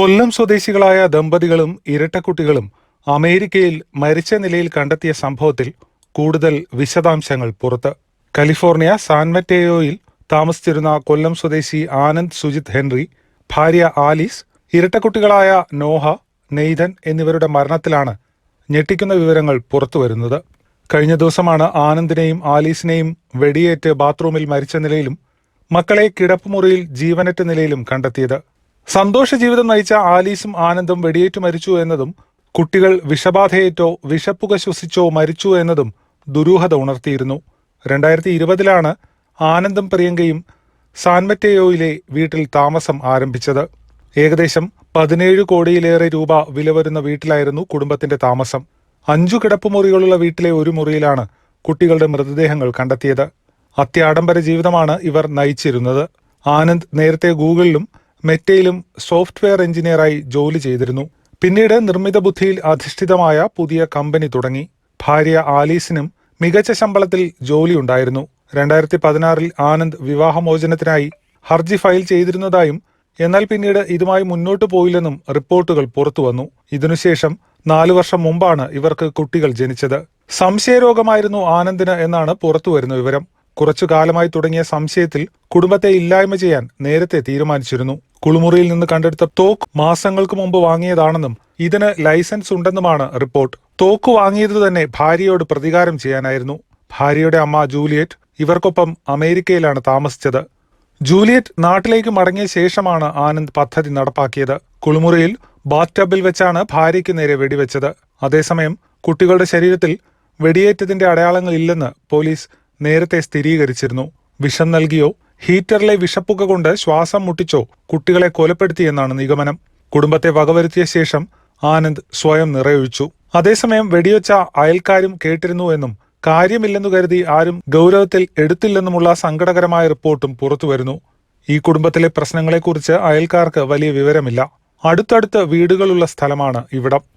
കൊല്ലം സ്വദേശികളായ ദമ്പതികളും ഇരട്ടക്കുട്ടികളും അമേരിക്കയിൽ മരിച്ച നിലയിൽ കണ്ടെത്തിയ സംഭവത്തിൽ കൂടുതൽ വിശദാംശങ്ങൾ പുറത്ത്. കലിഫോർണിയ സാൻമറ്റേയോയിൽ താമസിച്ചിരുന്ന കൊല്ലം സ്വദേശി ആനന്ദ് സുജിത് ഹെൻറി ഭാര്യ ആലീസ് ഇരട്ടക്കുട്ടികളായ നോഹ നെയ്തൻ എന്നിവരുടെ മരണത്തിലാണ് ഞെട്ടിക്കുന്ന വിവരങ്ങൾ പുറത്തുവരുന്നത് കഴിഞ്ഞ ദിവസമാണ് ആനന്ദിനെയും ആലീസിനെയും വെടിയേറ്റ് ബാത്റൂമിൽ മരിച്ച നിലയിലും മക്കളെ കിടപ്പുമുറിയിൽ ജീവനറ്റ നിലയിലും കണ്ടെത്തിയത്. സന്തോഷ ജീവിതം നയിച്ച ആലീസും ആനന്ദും വെടിയേറ്റു മരിച്ചു എന്നതും കുട്ടികൾ വിഷബാധയേറ്റോ വിഷപ്പുക ശ്വസിച്ചോ മരിച്ചു എന്നതും ദുരൂഹത ഉണർത്തിയിരുന്നു. രണ്ടായിരത്തി ഇരുപതിലാണ് ആനന്ദും പ്രിയങ്കയും സാൻമറ്റേയോയിലെ വീട്ടിൽ താമസം ആരംഭിച്ചത്. ഏകദേശം പതിനേഴ് കോടിയിലേറെ രൂപ വില വരുന്ന വീട്ടിലായിരുന്നു കുടുംബത്തിന്റെ താമസം. അഞ്ചു കിടപ്പുമുറികളുള്ള വീട്ടിലെ ഒരു മുറിയിലാണ് കുട്ടികളുടെ മൃതദേഹങ്ങൾ കണ്ടെത്തിയത്. അത്യാഡംബര ജീവിതമാണ് ഇവർ നയിച്ചിരുന്നത്. ആനന്ദ് നേരത്തെ ഗൂഗിളിലും മെറ്റയിലും സോഫ്റ്റ്വെയർ എഞ്ചിനീയറായി ജോലി ചെയ്തിരുന്നു. പിന്നീട് നിർമ്മിത ബുദ്ധിയിൽ അധിഷ്ഠിതമായ പുതിയ കമ്പനി തുടങ്ങി. ഭാര്യ ആലീസിനും മികച്ച ശമ്പളത്തിൽ ജോലിയുണ്ടായിരുന്നു. രണ്ടായിരത്തി പതിനാറിൽ ആനന്ദ് വിവാഹമോചനത്തിനായി ഹർജി ഫയൽ ചെയ്തിരുന്നതായും എന്നാൽ പിന്നീട് ഇതുമായി മുന്നോട്ടു പോയില്ലെന്നും റിപ്പോർട്ടുകൾ പുറത്തുവന്നു. ഇതിനുശേഷം നാലു വർഷം മുമ്പാണ് ഇവർക്ക് കുട്ടികൾ ജനിച്ചത്. സംശയരോഗമായിരുന്നു ആനന്ദിന് എന്നാണ് പുറത്തുവരുന്ന വിവരം. കുറച്ചു കാലമായി തുടങ്ങിയ സംശയത്തിൽ കുടുംബത്തെ ഇല്ലായ്മ ചെയ്യാൻ നേരത്തെ തീരുമാനിച്ചിരുന്നു. കുളിമുറിയിൽ നിന്ന് കണ്ടെടുത്ത തോക്ക് മാസങ്ങൾക്ക് മുമ്പ് വാങ്ങിയതാണെന്നും ഇതിന് ലൈസൻസ് ഉണ്ടെന്നുമാണ് റിപ്പോർട്ട്. തോക്ക് വാങ്ങിയത് തന്നെ ഭാര്യയോട് പ്രതികാരം ചെയ്യാനായിരുന്നു. ഭാര്യയുടെ അമ്മ ജൂലിയറ്റ് ഇവർക്കൊപ്പം അമേരിക്കയിലാണ് താമസിച്ചത്. ജൂലിയറ്റ് നാട്ടിലേക്ക് മടങ്ങിയ ശേഷമാണ് ആനന്ദ് പദ്ധതി നടപ്പാക്കിയത്. കുളിമുറിയിൽ ബാത്ടബിൽ വെച്ചാണ് ഭാര്യയ്ക്ക് നേരെ വെടിവെച്ചത്. അതേസമയം കുട്ടികളുടെ ശരീരത്തിൽ വെടിയേറ്റതിന്റെ അടയാളങ്ങൾ ഇല്ലെന്ന് പോലീസ് നേരത്തെ സ്ഥിരീകരിച്ചിരുന്നു. വിഷം നൽകിയോ? ഹീറ്ററിലെ വിഷപ്പുക കൊണ്ട് ശ്വാസം മുട്ടിച്ചോ? കുട്ടികളെ കൊലപ്പെടുത്തിയെന്നാണ് നിഗമനം. കുടുംബത്തെ വകവരുത്തിയ ശേഷം ആനന്ദ് സ്വയം നിറയൊഴിച്ചു. അതേസമയം വെടിവെച്ച അയൽക്കാരും കേട്ടിരുന്നുവെന്നും കാര്യമില്ലെന്നു കരുതി ആരും ഗൗരവത്തിൽ എടുത്തില്ലെന്നുമുള്ള സങ്കടകരമായ റിപ്പോർട്ടും പുറത്തുവരുന്നു. ഈ കുടുംബത്തിലെ പ്രശ്നങ്ങളെക്കുറിച്ച് അയൽക്കാർക്ക് വലിയ വിവരമില്ല. അടുത്തടുത്ത് വീടുകളുള്ള സ്ഥലമാണ് ഇവിടം.